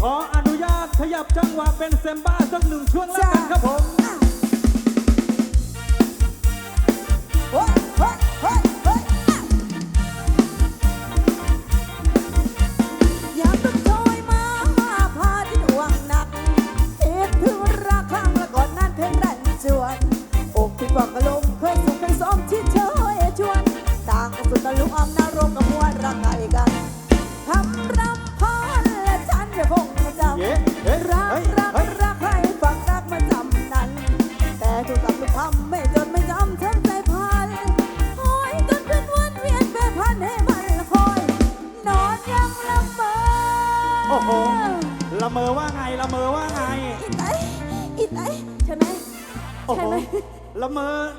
ขออนุญาตขยับจังหวะเป็นเซมบ้าสักหนึ่งช่วงแล้วกันครับผมเยเฮ้ยเฮ้ยเฮ้ยอย่าเพิ่งที่ดวงนักคิดถึงรัครั้งละก่อนนั้นเพลงแรงจวนอกผิดหวังกระลมเคยสุขเคยสมที่เธอชวนต่างกันสุดตะลุกอมนาจ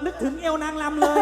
นึกถึงเอวนางลำเลย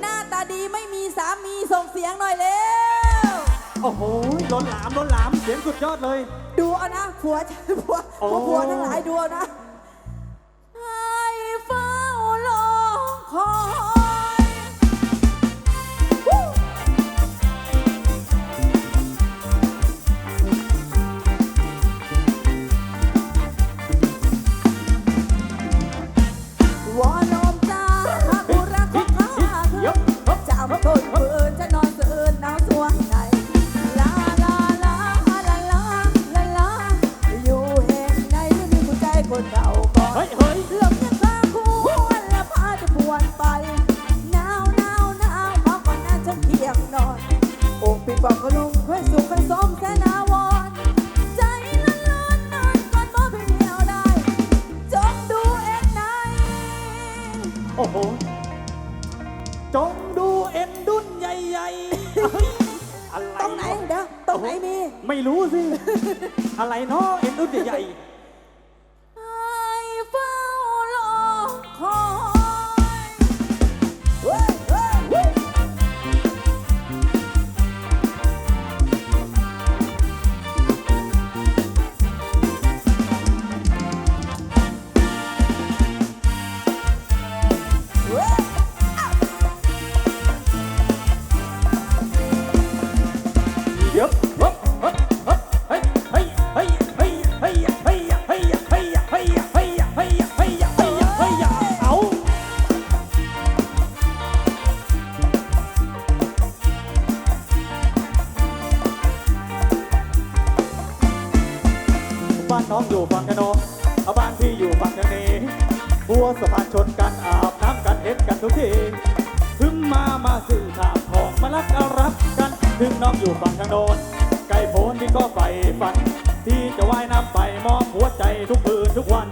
หน้าตาดีไม่มีสามีส่งเสียงหน่อยเร็ว โอ้โหล้นหลามล้นหลามเสียงสุดยอดเลย ดูเอานะผัวผัวโอ้ ผัวทั้งหลายดูเอานะให้เฝ้ารอคอย นเนาะเอ็นรุ่นใหญ่ อยู่ฝั่งกนงเอบ้านพี่อยู่ฝั่งทางนี้บัวสะพานชนกันอาบน้ำกันเด็ดกันทุกทีถึงมามาสื่อถามของมารักเอารักกัน ถึงน้องอยู่ฝั่งทางโน้นไก่โพนที่ก็ใฝ่ฝัน ที่จะว่ายน้ำไปมองหัวใจทุกคืนทุกวัน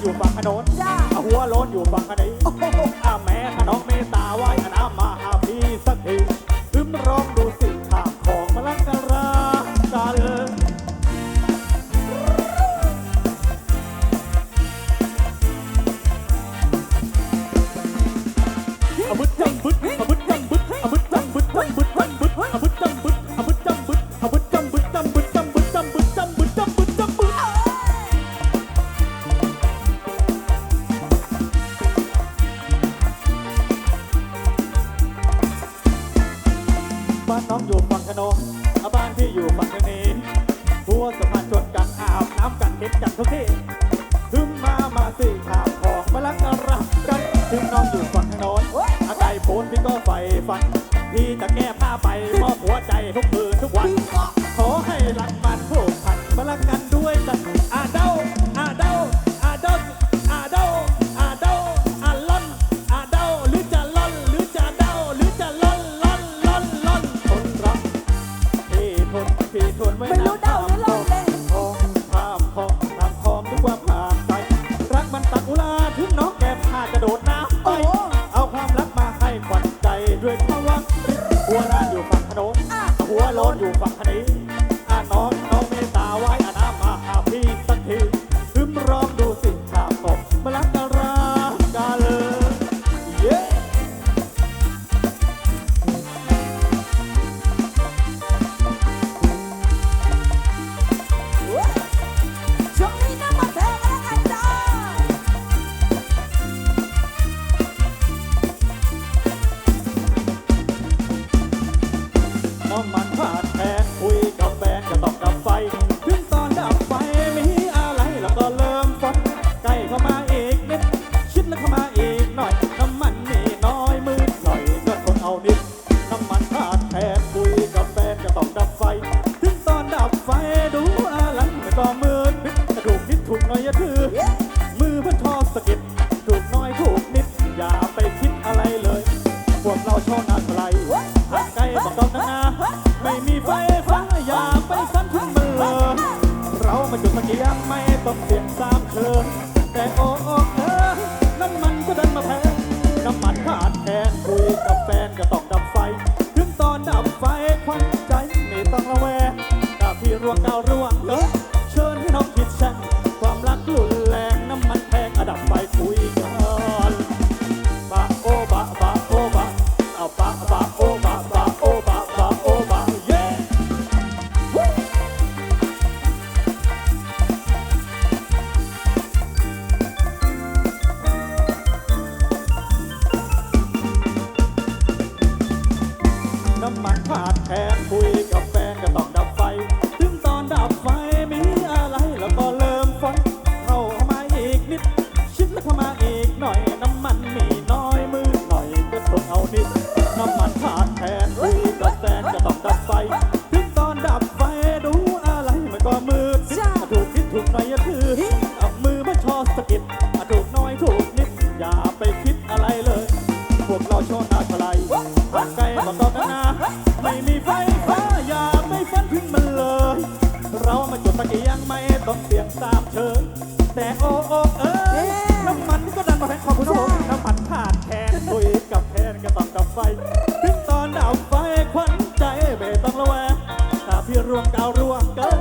อยู่ฝั่งขนนจ้าหัวโล้นอยู่ฝั่งขนนอ้าแม่ขนองเมตาว่า ต่องมือบิดกระดูกนิดถูกน้อยอย่าถือ มือเพื่อนทอสะกิดถูกน้อยถูกนิด อย่าไปคิดอะไรเลย พวกเราชอบงานอะไรหัดใกล้บอกต้อนานาไม่มีไฟฟ้าอย่าไปสั้นถึงเบลอเรามาจุดตะเกียงไม่ต้องเสียงสามเคินแต่โอ้โอเออนั่นมันก็เดินมาแพ้น้ำมันขาดแทนคุยกับแฟนก็ต้องดับไฟ ถึงตอนดับไฟควันใจไม่ต้องระแวงดาบที่ร่วงดาวร่วง สาบเชิญแต่โอ้โอ้เอ้ยน้ำมันก็ดันมาแทนขอบคุณครับผมน้ำมันผ่านแทนคุยกับแทนก็ตองกับไฟ ถึงตอนดับไฟควันใจไม่ต้องระแวงถ้าพี่ร่วงกาวร่วงกิน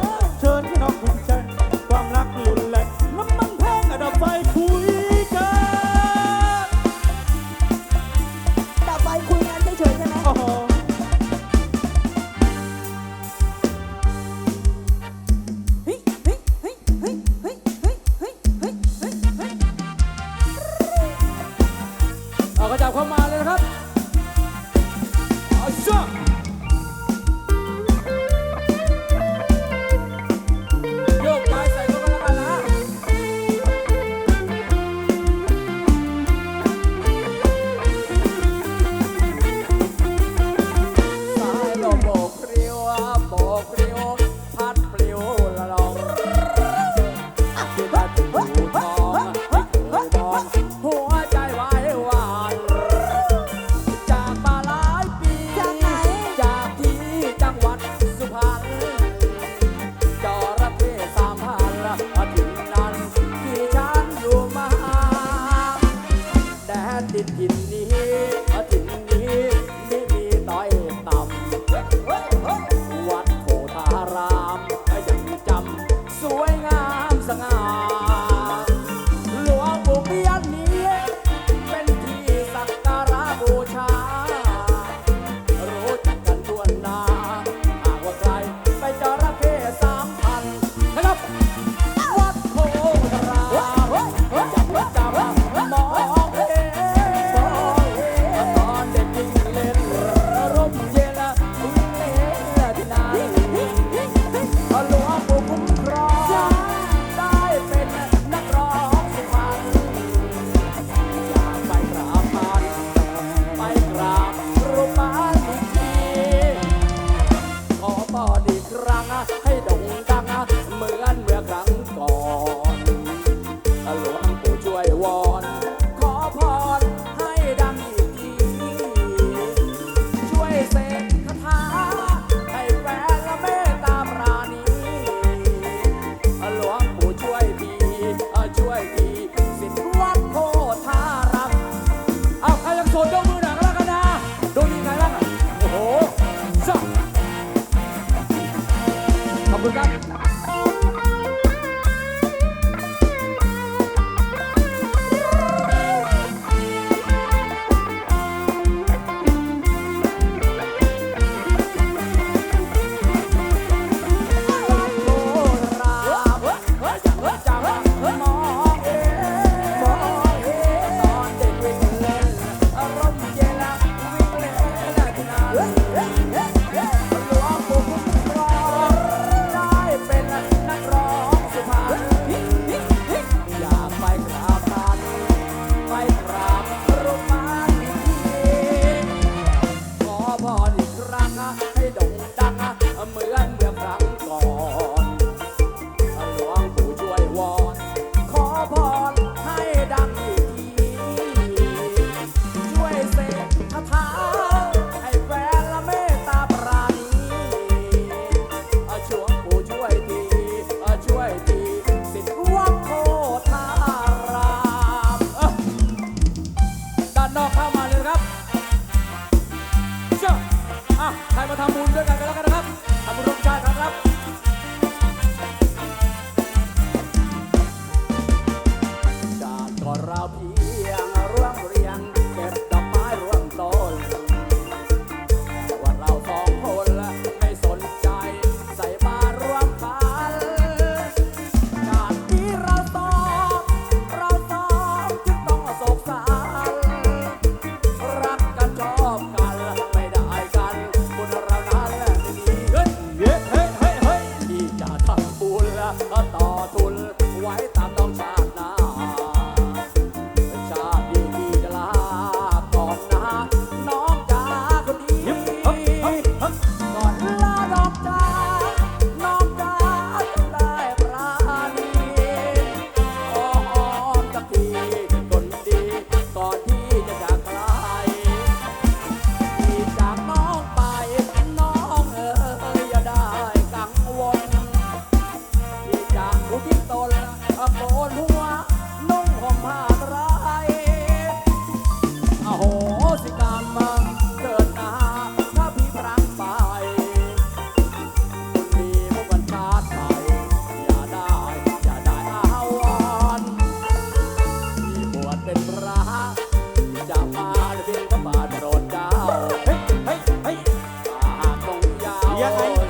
上。i kan